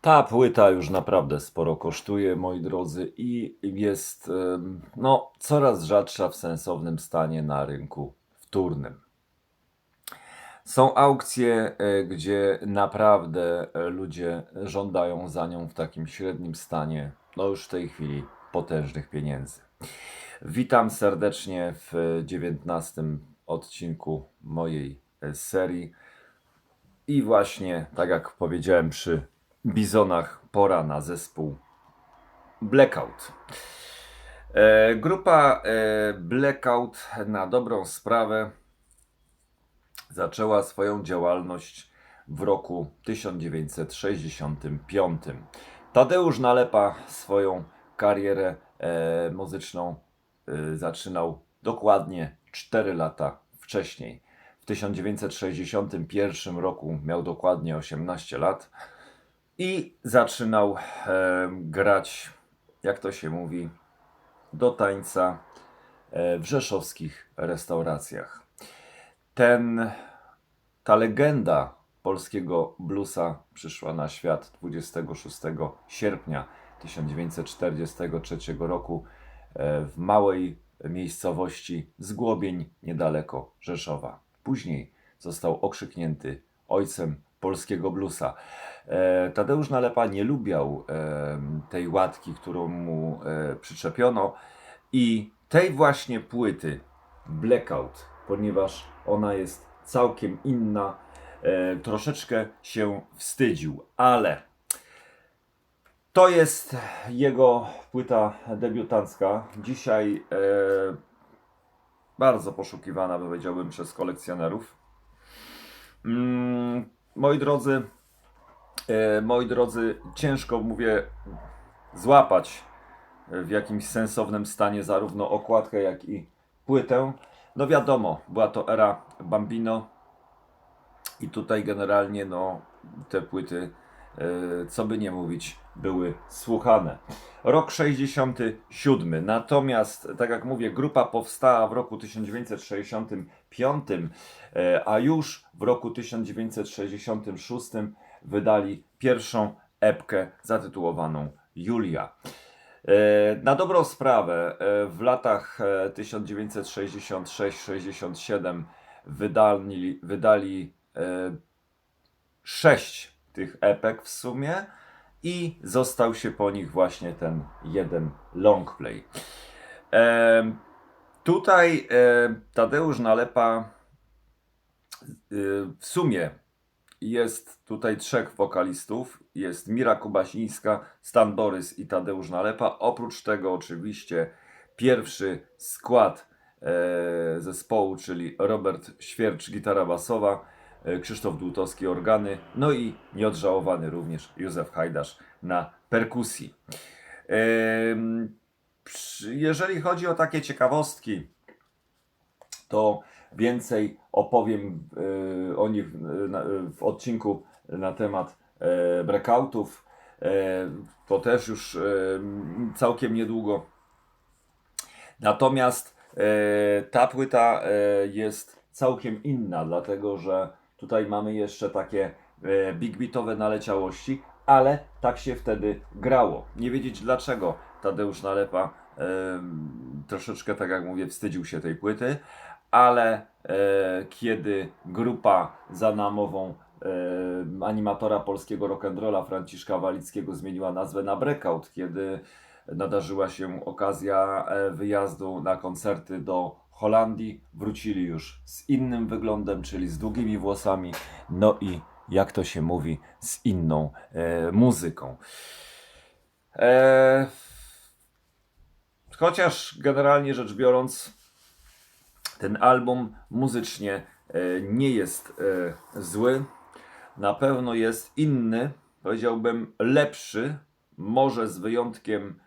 Ta płyta już naprawdę sporo kosztuje, moi drodzy, i jest no, coraz rzadsza w sensownym stanie na rynku wtórnym. Są aukcje, e, gdzie naprawdę e, ludzie żądają za nią w takim średnim stanie, no już w tej chwili potężnych pieniędzy. Witam serdecznie w dziewiętnastym odcinku mojej e, serii. I właśnie, tak jak powiedziałem, przy Bizonach pora na zespół Blackout. E, grupa e, Blackout na dobrą sprawę zaczęła swoją działalność w roku 1965. Tadeusz Nalepa swoją karierę e, muzyczną zaczynał dokładnie 4 lata wcześniej. W 1961 roku miał dokładnie 18 lat i zaczynał e, grać, jak to się mówi, do tańca e, w rzeszowskich restauracjach. Ten, ta legenda polskiego bluesa przyszła na świat 26 sierpnia 1943 roku e, w małej miejscowości Zgłobień niedaleko Rzeszowa. Później został okrzyknięty ojcem polskiego bluesa. E, Tadeusz Nalepa nie lubiał tej łatki, którą mu e, przyczepiono i tej właśnie płyty Blackout, ponieważ ona jest całkiem inna, e, troszeczkę się wstydził, ale to jest jego płyta debiutancka. Dzisiaj bardzo poszukiwana, powiedziałbym, przez kolekcjonerów. Moi drodzy, e, moi drodzy, ciężko mówię złapać w jakimś sensownym stanie zarówno okładkę, jak i płytę. No wiadomo, była to era Bambino i tutaj generalnie no, te płyty, e, co by nie mówić, były słuchane. Rok 67. Natomiast, tak jak mówię, grupa powstała w roku 1965, e, a już w roku 1966 wydali pierwszą epkę zatytułowaną Julia. E, Na dobrą sprawę, e, w latach e, 1966-67 wydali, wydali sześć tych epek w sumie i został się po nich właśnie ten jeden longplay. E, tutaj e, Tadeusz Nalepa e, w sumie jest tutaj trzech wokalistów. Jest Mira Kubasińska, Stan Borys i Tadeusz Nalepa. Oprócz tego oczywiście pierwszy skład e, zespołu, czyli Robert Świercz, gitara basowa, Krzysztof Dłutowski, organy, no i nieodżałowany również Józef Hajdasz na perkusji. Jeżeli chodzi o takie ciekawostki, to więcej opowiem e, o nich e, w odcinku na temat e, breakoutów. E, To też już e, całkiem niedługo. Natomiast e, ta płyta e, jest całkiem inna, dlatego że tutaj mamy jeszcze takie e, big beatowe naleciałości, ale tak się wtedy grało. Nie wiedzieć dlaczego Tadeusz Nalepa e, troszeczkę, tak jak mówię, wstydził się tej płyty, ale e, kiedy grupa za namową animatora polskiego rock'n'rolla Franciszka Walickiego zmieniła nazwę na Breakout, kiedy nadarzyła się okazja e, wyjazdu na koncerty do Holandii, wrócili już z innym wyglądem, czyli z długimi włosami, no i jak to się mówi, z inną e, muzyką. E, chociaż generalnie rzecz biorąc, ten album muzycznie e, nie jest e, zły. Na pewno jest inny, powiedziałbym lepszy, może z wyjątkiem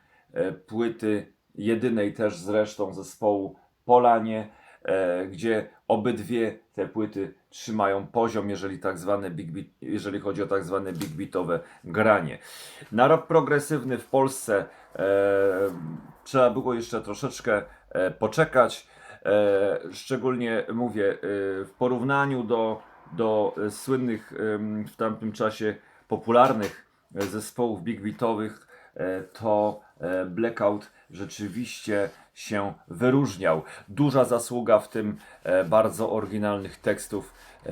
płyty jedynej też zresztą zespołu Polanie, e, gdzie obydwie te płyty trzymają poziom, jeżeli, tak zwane big beat, jeżeli chodzi o tak zwane big beatowe granie. Na rok progresywny w Polsce e, trzeba było jeszcze troszeczkę e, poczekać. E, szczególnie mówię, e, w porównaniu do, do e, słynnych w tamtym czasie popularnych zespołów big beatowych, e, to e, Blackout rzeczywiście się wyróżniał. Duża zasługa w tym e, bardzo oryginalnych tekstów e,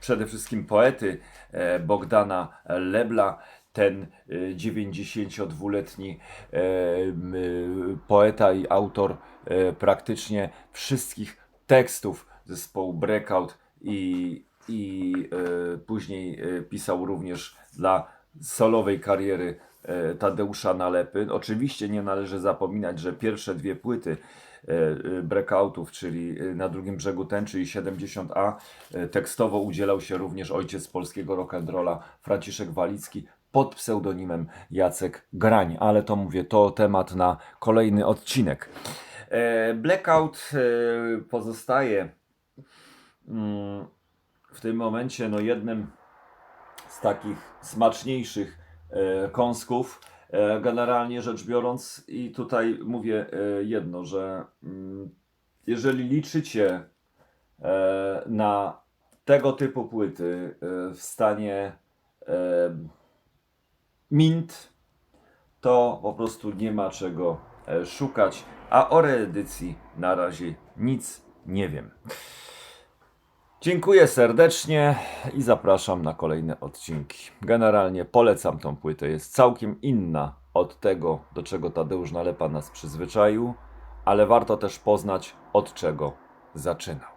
przede wszystkim poety e, Bogdana Lebla, ten e, 92-letni e, m, e, poeta i autor e, praktycznie wszystkich tekstów zespołu Breakout i, i e, później e, pisał również dla solowej kariery e, Tadeusza Nalepy. Oczywiście nie należy zapominać, że pierwsze dwie płyty e, e, breakoutów, czyli e, na drugim brzegu tęczy i 70A, e, tekstowo udzielał się również ojciec polskiego rock'n'rolla Franciszek Walicki pod pseudonimem Jacek Grań, ale to mówię, to temat na kolejny odcinek. E, Blackout e, pozostaje mm, w tym momencie no jednym z takich smaczniejszych e, kąsków. E, generalnie rzecz biorąc, i tutaj mówię e, jedno, że mm, jeżeli liczycie e, na tego typu płyty e, w stanie e, mint, to po prostu nie ma czego e, szukać, a o reedycji na razie nic nie wiem. Dziękuję serdecznie i zapraszam na kolejne odcinki. Generalnie polecam tą płytę. Jest całkiem inna od tego, do czego Tadeusz Nalepa nas przyzwyczaił, ale warto też poznać, od czego zaczynał.